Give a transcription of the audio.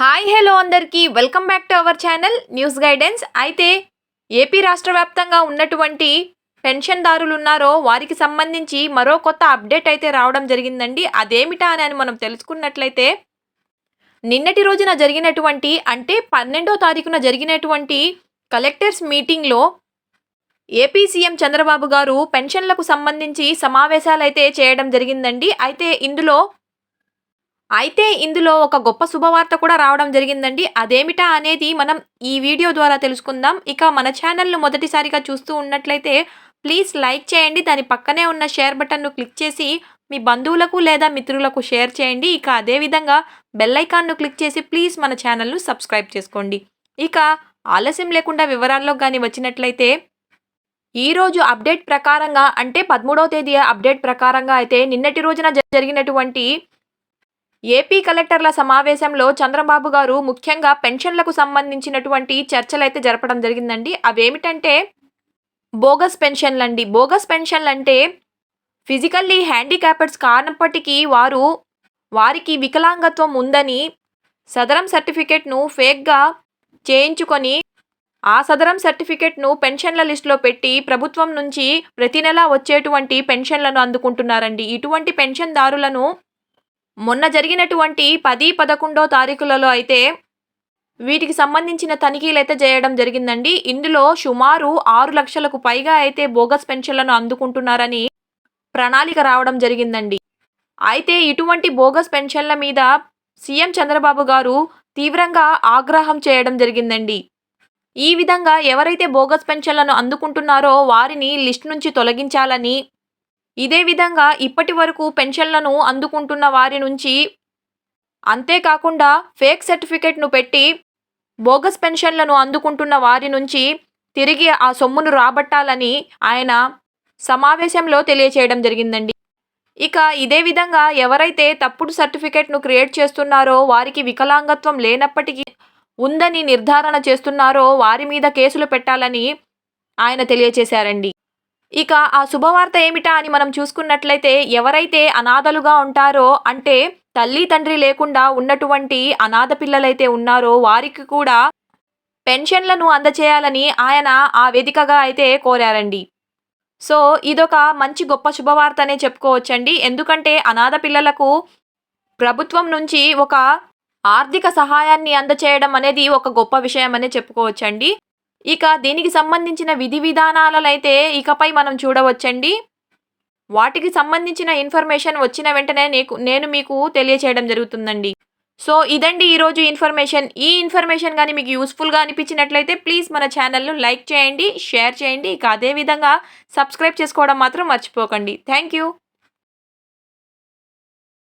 Hi hello అందరికీ. Welcome back to our channel news guidance. అయితే AP రాష్ట్ర వ్యాప్తంగా ఉన్నటువంటి పెన్షన్దారులు ఉన్నారో వారికి సంబంధించి మరో కొత్త అప్డేట్ అయితే రావడం జరిగిందండి. అదేమిటా అని మనం తెలుసుకున్నట్లయితే నిన్నటి రోజున జరిగినటువంటి అంటే పన్నెండో తారీఖున జరిగినటువంటి కలెక్టర్స్ మీటింగ్లో ఏపీ సీఎం చంద్రబాబు గారు పెన్షన్లకు సంబంధించి సమావేశాలు అయితే చేయడం జరిగిందండి. అయితే ఇందులో అయితే ఇందులో ఒక గొప్ప శుభవార్త కూడా రావడం జరిగిందండి. అదేమిటా అనేది మనం ఈ వీడియో ద్వారా తెలుసుకుందాం. ఇక మన ఛానల్ను మొదటిసారిగా చూస్తూ ఉన్నట్లయితే ప్లీజ్ లైక్ చేయండి. దాని పక్కనే ఉన్న షేర్ బటన్ను క్లిక్ చేసి మీ బంధువులకు లేదా మిత్రులకు షేర్ చేయండి. ఇక అదేవిధంగా బెల్లైకాన్ను క్లిక్ చేసి ప్లీజ్ మన ఛానల్ను సబ్స్క్రైబ్ చేసుకోండి. ఇక ఆలస్యం లేకుండా వివరాల్లో కానీ వచ్చినట్లయితే ఈరోజు అప్డేట్ ప్రకారంగా అంటే పదమూడవ తేదీ అప్డేట్ ప్రకారంగా అయితే నిన్నటి రోజున జరిగినటువంటి ఏపీ కలెక్టర్ల సమావేశంలో చంద్రబాబు గారు ముఖ్యంగా పెన్షన్లకు సంబంధించినటువంటి చర్చలైతే జరపడం జరిగిందండి. అవేమిటంటే బోగస్ పెన్షన్లు అండి బోగస్ పెన్షన్లు అంటే ఫిజికల్లీ హ్యాండిక్యాప్డ్స్ కానప్పటికీ వారు వారికి వికలాంగత్వం ఉందని సదరం సర్టిఫికెట్ను ఫేక్గా చేయించుకొని ఆ సదరం సర్టిఫికెట్ను పెన్షన్ల లిస్టులో పెట్టి ప్రభుత్వం నుంచి ప్రతి నెలా వచ్చేటువంటి పెన్షన్లను అందుకుంటున్నారండి. ఇటువంటి పెన్షన్దారులను మొన్న జరిగినటువంటి పది పదకొండో తారీఖులలో అయితే వీటికి సంబంధించిన తనిఖీలు అయితే చేయడం జరిగిందండి. ఇందులో సుమారు ఆరు లక్షలకు పైగా అయితే బోగస్ పెన్షన్లను అందుకుంటున్నారని ప్రణాళిక రావడం జరిగిందండి. అయితే ఇటువంటి బోగస్ పెన్షన్ల మీద సీఎం చంద్రబాబు గారు తీవ్రంగా ఆగ్రహం చేయడం జరిగిందండి. ఈ విధంగా ఎవరైతే బోగస్ పెన్షన్లను అందుకుంటున్నారో వారిని లిస్ట్ నుంచి తొలగించాలని ఇదే విధంగా ఇప్పటి వరకు పెన్షన్లను అందుకుంటున్న వారి నుంచి అంతేకాకుండా ఫేక్ సర్టిఫికెట్ను పెట్టి బోగస్ పెన్షన్లను అందుకుంటున్న వారి నుంచి తిరిగి ఆ సొమ్మును రాబట్టాలని ఆయన సమావేశంలో తెలియచేయడం జరిగిందండి. ఇక ఇదే విధంగా ఎవరైతే తప్పుడు సర్టిఫికెట్ను క్రియేట్ చేస్తున్నారో వారికి వికలాంగత్వం లేనప్పటికీ ఉందని నిర్ధారణ చేస్తున్నారో వారి మీద కేసులు పెట్టాలని ఆయన తెలియచేశారండి. ఇక ఆ శుభవార్త ఏమిటా అని మనం చూసుకున్నట్లయితే ఎవరైతే అనాథలుగా ఉంటారో అంటే తల్లి తండ్రి లేకుండా ఉన్నటువంటి అనాథ పిల్లలైతే ఉన్నారో వారికి కూడా పెన్షన్లను అందచేయాలని ఆయన ఆ వేదికగా అయితే కోరారండి. సో ఇదొక మంచి గొప్ప శుభవార్త అనే చెప్పుకోవచ్చండి. ఎందుకంటే అనాథ పిల్లలకు ప్రభుత్వం నుంచి ఒక ఆర్థిక సహాయాన్ని అందచేయడం అనేది ఒక గొప్ప విషయం అనే చెప్పుకోవచ్చండి. ఇక దీనికి సంబంధించిన విధి విధానాలైతే ఇకపై మనం చూడవచ్చండి. వాటికి సంబంధించిన ఇన్ఫర్మేషన్ వచ్చిన వెంటనే నీకు నేను మీకు తెలియచేయడం జరుగుతుందండి. సో ఇదండి ఈరోజు ఇన్ఫర్మేషన్. ఈ ఇన్ఫర్మేషన్ కానీ మీకు యూస్ఫుల్గా అనిపించినట్లయితే ప్లీజ్ మన ఛానల్ను లైక్ చేయండి షేర్ చేయండి. ఇక అదేవిధంగా సబ్స్క్రైబ్ చేసుకోవడం మాత్రం మర్చిపోకండి. Thank you.